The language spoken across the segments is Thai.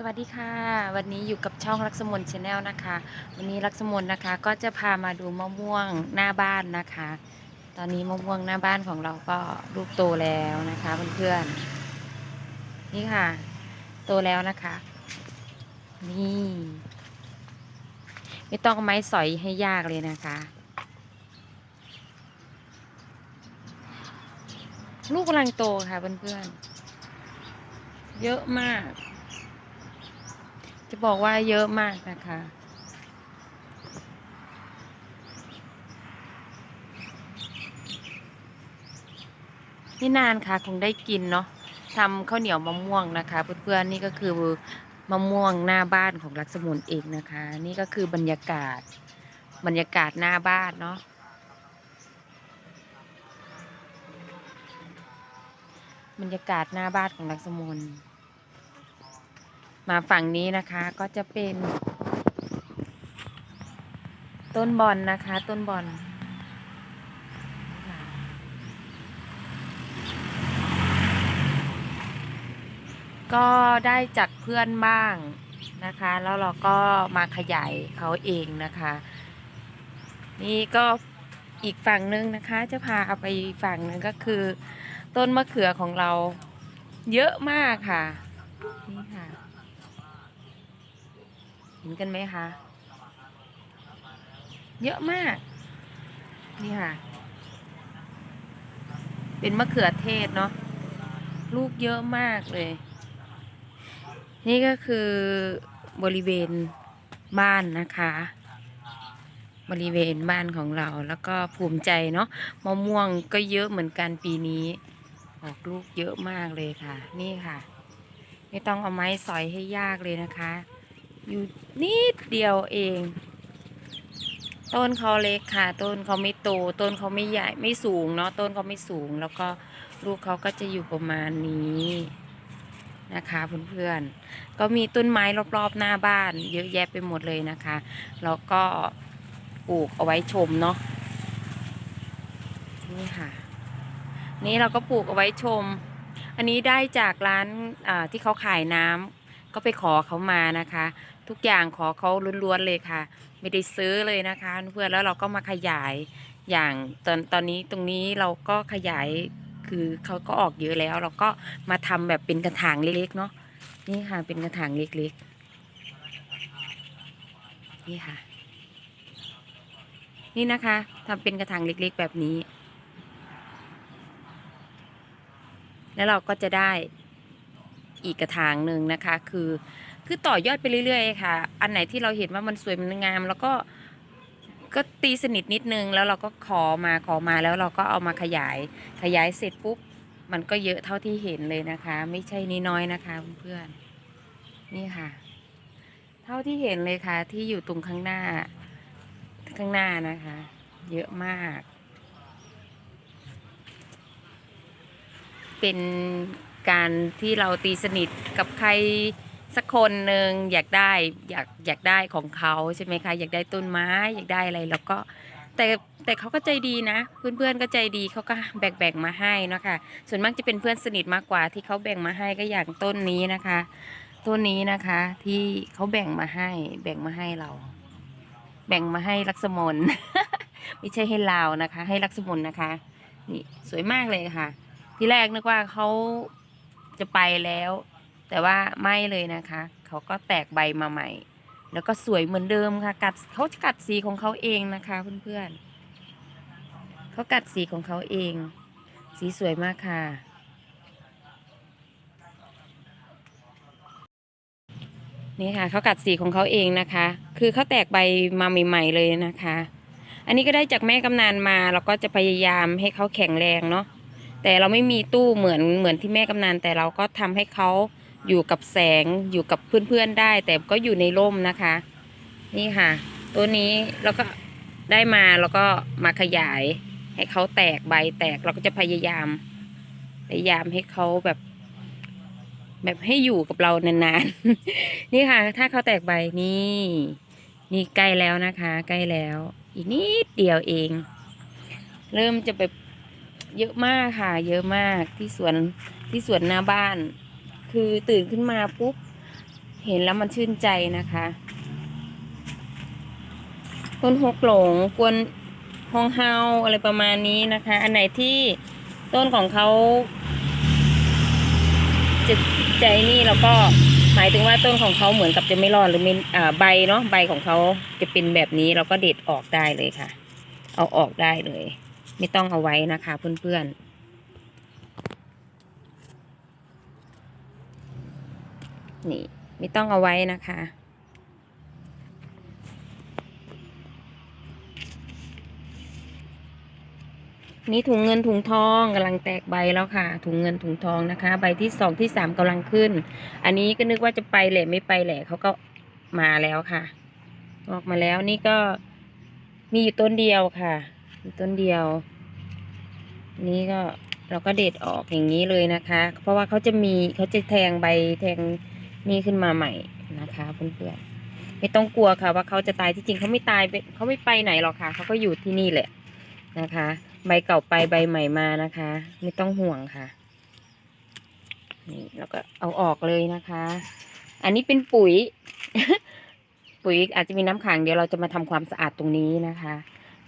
สวัสดีค่ะ วันนี้อยู่กับช่องรักสมนชาแนลนะคะ วันนี้รักสมนนะคะก็จะพามาดูมะม่วงหน้าบ้านนะคะ ตอนนี้มะม่วงหน้าบ้านของเราก็ลูกโตแล้วนะคะเพื่อนๆนี่ค่ะ โตแล้วนะคะ นี่ ไม่ต้องไม้สอยให้ยากเลยนะคะ ลูกกำลังโตค่ะเพื่อนๆเยอะมาก จะบอกว่าเยอะมากนะคะ นี่นานค่ะคงได้กินเนาะทำข้าวเหนียวมะม่วงนะคะ เพื่อนๆนี่ก็คือมะม่วงหน้าบ้านของรักสมุนเองนะคะ นี่ก็คือบรรยากาศ บรรยากาศหน้าบ้านเนาะบรรยากาศหน้าบ้านของรักสมุน มาฝั่งนี้นะคะก็จะเป็น ต้นบอลนะคะ ต้นบอลก็ได้จากเพื่อนบ้างนะคะ แล้วเราก็มาขยายเขาเองนะคะ นี่ก็อีกฝั่งหนึ่งนะคะ จะพาเอาไปฝั่งนึงก็คือ ต้นมะเขือของเราเยอะมากค่ะนี่ค่ะ เห็นกันไหมคะ เยอะมาก นี่ค่ะ เป็นมะเขือเทศเนาะ ลูกเยอะมากเลย นี่ก็คือบริเวณบ้านนะคะ บริเวณบ้านของเราแล้วก็ภูมิใจเนาะมะม่วงก็เยอะเหมือนกันปีนี้ ออกลูกเยอะมากเลยค่ะ นี่ค่ะ ไม่ต้องเอาไม้สอยให้ยากเลยนะคะ อยู่นิดเดียวเอง ต้นเขาเล็กค่ะ ต้นเขาไม่โต ต้นเขาไม่ใหญ่ไม่สูงเนาะต้นเขาไม่สูง แล้วก็ลูกเขาก็จะอยู่ประมาณนี้นะคะเพื่อนๆ ก็มีต้นไม้รอบๆหน้าบ้าน เยอะแยะไปหมดเลยนะคะ แล้วก็ปลูกเอาไว้ชมเนาะนี่ค่ะ นี่เราก็ปลูกเอาไว้ชม อันนี้ได้จากร้านที่เขาขายน้ำก็ไปขอเขามานะคะ ทุกอย่างขอเขาล้วนๆเลยค่ะ ไม่ได้ซื้อเลยนะคะเพื่อนแล้วเราก็มาขยายอย่างตอนตอนนี้ตรงนี้เราก็ขยายคือเขาก็ออกเยอะแล้ว เราก็มาทำแบบเป็นกระถางเล็กๆเนาะนี่ค่ะเป็นกระถางเล็กๆนี่ค่ะ นี่นะคะทำเป็นกระถางเล็กๆแบบนี้ แล้วเราก็จะได้อีกกระถางหนึ่งนะคะ คือ คือต่อยอดไปเรื่อยๆค่ะ อันไหนที่เราเห็นว่ามันสวยมันงาม แล้วก็ก็ตีสนิทนิดนึง แล้วเราก็ขอมาขอมาแล้วเราก็เอามาขยาย ขยายเสร็จปุ๊บมันก็เยอะเท่าที่เห็นเลยนะคะ ไม่ใช่นิดน้อยนะคะเพื่อนๆนี่ค่ะ เท่าที่เห็นเลยค่ะ ที่อยู่ตรงข้างหน้า ข้างหน้านะคะ เยอะมาก เป็นการที่เราตีสนิทกับใคร สักคนหนึ่งอยากได้อยากอยากได้ของเขาใช่ไหมคะอยากได้ต้นไม้อยากได้อะไรแล้วก็แต่แต่เขาก็ใจดีนะ เพื่อนๆก็ใจดีเขาก็แบ่งแบ่งมาให้นะคะส่วนมากจะเป็นเพื่อนสนิทมากกว่าที่เขาแบ่งมาให้ก็อย่างต้นนี้นะคะ ต้นนี้นะคะที่เขาแบ่งมาให้ แบ่งมาให้เรา แบ่งมาให้ลักษมนไม่ใช่ให้เรานะคะ ให้ลักษมนนะคะ นี่สวยมากเลยค่ะ ที่แรกนึกว่าเขาจะไปแล้ว แต่ว่าไม่เลยนะคะ เขาก็แตกใบมาใหม่ แล้วก็สวยเหมือนเดิมค่ะ กัดเขาจะกัดสีของเขาเองนะคะเพื่อนๆเขากัดสีของเขาเอง สีสวยมากค่ะ นี่ค่ะเขากัดสีของเขาเองนะคะ คือเขาแตกใบมาใหม่ๆเลยนะคะ อันนี้ก็ได้จากแม่กำนันมาเราก็จะพยายามให้เขาแข็งแรงเนาะแต่เราไม่มีตู้เหมือนเหมือนที่แม่กำนันแต่เราก็ทำให้เขา อยู่กับแสงอยู่กับเพื่อนๆได้ แต่ก็อยู่ในร่มนะคะ นี่ค่ะ ตัวนี้เราก็ได้มาแล้วก็มาขยายให้เขาแตกใบแตกเราก็จะพยายาม พยายามให้เขาแบบ แบบให้อยู่กับเรานานๆ นี่ค่ะ ถ้าเขาแตกใบนี่นี่ใกล้แล้วนะคะ ใกล้แล้ว อีกนิดเดียวเอง เริ่มจะแบบเยอะมากค่ะ เยอะมากที่สวนที่สวนหน้าบ้าน คือตื่นขึ้นมาปุ๊บ เห็นแล้วมันชื่นใจนะคะต้นหกหลงกวนฮองเฮาอะไรประมาณนี้นะคะ อันไหนที่ต้นของเขาจะใจนี่แล้วก็หมายถึงว่าต้นของเขาเหมือนกับจะไม่รอดหรือไม่อใบเนาะใบของเขาจะเป็นแบบนี้เราก็เด็ดออกได้เลยค่ะ เอาออกได้เลย ไม่ต้องเอาไว้นะคะเพื่อนๆ นี่ไม่ต้องเอาไว้นะคะ นี่ถุงเงินถุงทองกำลังแตกใบแล้วค่ะ ถุงเงินถุงทองนะคะ ใบที่สองที่สามกำลังขึ้น อันนี้ก็นึกว่าจะไปแหละไม่ไปแหละเขาก็มาแล้วค่ะ ออกมาแล้วนี่ก็มีอยู่ต้นเดียวค่ะมีต้นเดียว นี่ก็เราก็เด็ดออกอย่างนี้เลยนะคะ เพราะว่าเขาจะมีเขาจะแทงใบแทง นี่ขึ้นมาใหม่นะคะเพื่อนๆไม่ต้องกลัวค่ะว่าเขาจะตายที่จริงเขาไม่ตายไปเขาไม่ไปไหนหรอกค่ะเขาก็อยู่ที่นี่แหละนะคะ ใบเก่าไปใบใหม่มานะคะ ไม่ต้องห่วงค่ะนี่แล้วก็เอาออกเลยนะคะ อันนี้เป็นปุ๋ย ปุ๋ยอาจจะมีน้ำขังเดี๋ยวเราจะมาทำความสะอาดตรงนี้นะคะ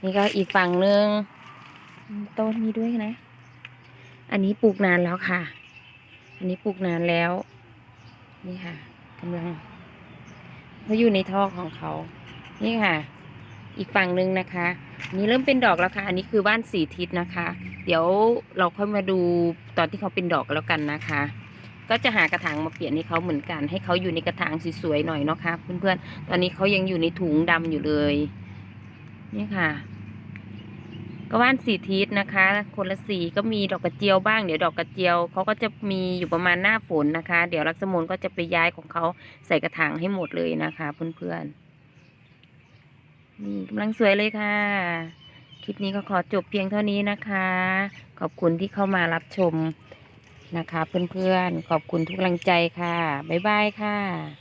นี่ก็อีกฝั่งหนึ่งต้นนี้ด้วยนะ อันนี้ปลูกนานแล้วค่ะ อันนี้ปลูกนานแล้ว นี่ค่ะกำลังเขาอยู่ในท่อของเขา นี่ค่ะ อีกฝั่งหนึ่งนะคะ นี่เริ่มเป็นดอกแล้วค่ะ อันนี้คือบ้านสีทิศนะคะ เดี๋ยวเราค่อยมาดูตอนที่เขาเป็นดอกแล้วกันนะคะ ก็จะหากระถางมาเปลี่ยนให้เขาเหมือนกัน ให้เขาอยู่ในกระถางสวยๆหน่อยเนาะค่ะเพื่อนๆ ตอนนี้เขายังอยู่ในถุงดำอยู่เลย นี่ค่ะ ก็ว่านสีทิศนะคะ คนละสีก็มีดอกกระเจียวบ้าง เดี๋ยวดอกกระเจียวเขาก็จะมีอยู่ประมาณหน้าฝนนะคะ เดี๋ยวลักษมนก็จะไปย้ายของเขาใส่กระถางให้หมดเลยนะคะ เพื่อนๆนี่กำลังสวยเลยค่ะ คลิปนี้ก็ขอจบเพียงเท่านี้นะคะ ขอบคุณที่เข้ามารับชมนะคะ เพื่อนๆขอบคุณทุกกำลังใจค่ะบ๊ายบายค่ะ